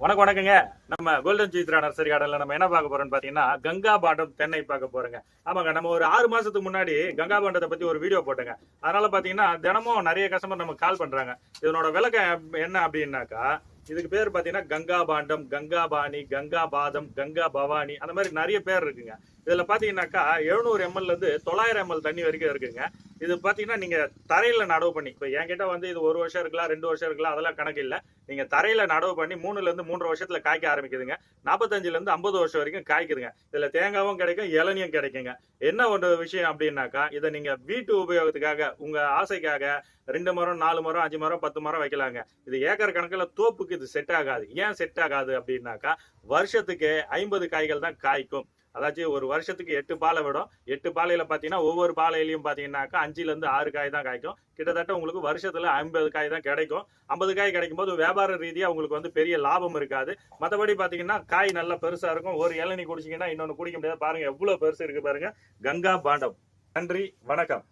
வணக்கம் வணக்கங்க. நம்ம கோல்டன் சித்ரா நர்சரி கார்டன்ல நம்ம என்ன பார்க்க போறோம்னு பாத்தீங்கன்னா கங்கா பாண்டம் தென்னை பார்க்க போறோங்க. ஆமாங்க நம்ம ஒரு ஆறு மாசத்துக்கு முன்னாடி கங்கா பாண்டத்தை பத்தி ஒரு வீடியோ போட்டோங்க. அதனால பாத்தீங்கன்னா தினமும் நிறைய கஸ்டமர் நமக்கு கால் பண்றாங்க. இதனோட விளக்கம் என்ன அப்படின்னாக்கா இதுக்கு பேர் பாத்தீங்கன்னா கங்கா பாண்டம் கங்கா பாணி கங்கா பாதம் கங்கா பவானி அந்த மாதிரி நிறைய பேர் இருக்குங்க. இதில் பார்த்தீங்கன்னாக்கா எழுநூறு எம்எல்லேருந்து தொள்ளாயிரம் எம்எல் தண்ணி வரைக்கும் இருக்குங்க. இது பார்த்தீங்கன்னா நீங்கள் தரையில் நடவு பண்ணி இப்போ என்கிட்ட வந்து இது ஒரு வருஷம் இருக்கலாம் ரெண்டு வருஷம் இருக்கலாம் அதெல்லாம் கணக்கு இல்லை. நீங்கள் தரையில் நடவு பண்ணி மூணுலேருந்து மூன்று வருஷத்தில் காய்க்க ஆரம்பிக்குதுங்க. நாற்பத்தஞ்சிலேருந்து ஐம்பது வருஷம் வரைக்கும் காய்க்குதுங்க. இதில் தேங்காவும் கிடைக்கும் இளநியும் கிடைக்குங்க. என்ன ஒரு விஷயம் அப்படின்னாக்கா இதை நீங்கள் வீட்டு உபயோகத்துக்காக உங்கள் ஆசைக்காக ரெண்டு மரம் நாலு மரம் அஞ்சு மரம் பத்து மரம் வைக்கலாங்க. இது ஏக்கர் கணக்கில் தோப்புக்கு இது செட் ஆகாது. ஏன் செட் ஆகாது அப்படின்னாக்கா வருஷத்துக்கு ஐம்பது காய்கள் தான் காய்க்கும். அதாச்சும் ஒரு வருஷத்துக்கு எட்டு பாலை விடும். எட்டு பாலையில பாத்தீங்கன்னா ஒவ்வொரு பாலையிலையும் பாத்தீங்கன்னாக்கா அஞ்சுல இருந்து ஆறு காய் தான் காய்க்கும். கிட்டத்தட்ட உங்களுக்கு வருஷத்துல ஐம்பது காய் தான் கிடைக்கும். ஐம்பது காய் கிடைக்கும் போது வியாபார ரீதியா உங்களுக்கு வந்து பெரிய லாபம் இருக்காது. மற்றபடி பாத்தீங்கன்னா காய் நல்லா பெருசா இருக்கும். ஒரு இளநீ குடிச்சிங்கன்னா இன்னொன்று குடிக்க முடியாது. பாருங்க எவ்வளவு பெருசு இருக்கு பாருங்க. கங்கா பாண்டம். நன்றி வணக்கம்.